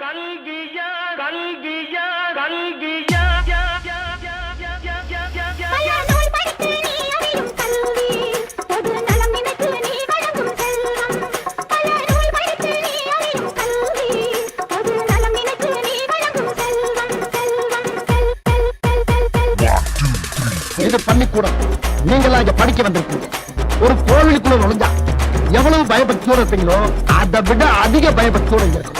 கல்வியா கல்வியா கல்வியா இது பண்ணிக்கூட நீங்களா இங்க படிக்க வந்திருக்கீங்க. ஒரு கோவிலுக்குள்ள நுழைஞ்சா எவ்வளவு பயபக்தியோட இருப்பீங்களோ அதை விட அதிக பயபக்தியோட இருக்கும்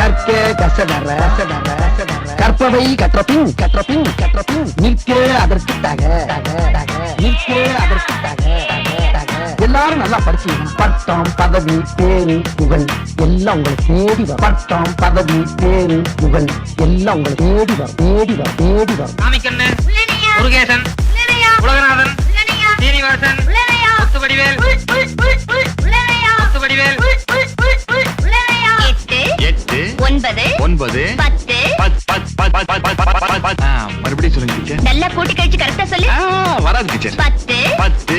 கற்க கசடற. கற்பவை கற்றபின் கற்றபின் கற்றபின். நிற்க அதற்கு தக தக, தக. நிற்க அதற்கு தக. எல்லாரும் நல்லா படிச்சீங்க பட்டம் பதவி பேரு புகழ். எல்லாம் உங்களை தேடி வரும். பட்டம் பதவி பேரு புகழ். எல்லாம் உங்களை தேடி வரும். தேடி வரும். தேடி வரும். முருகேசன் உலகநாதன் சீனிவாசன் முத்துவடிவேல். ஒன்பது ஒன்பது பத்து. மறுபடியும் சொல்லுங்க டீச்சர் நல்லா போட்டு கழிச்சு கரெக்டா சொல்லு. வராது டீச்சர் பத்து. பத்து.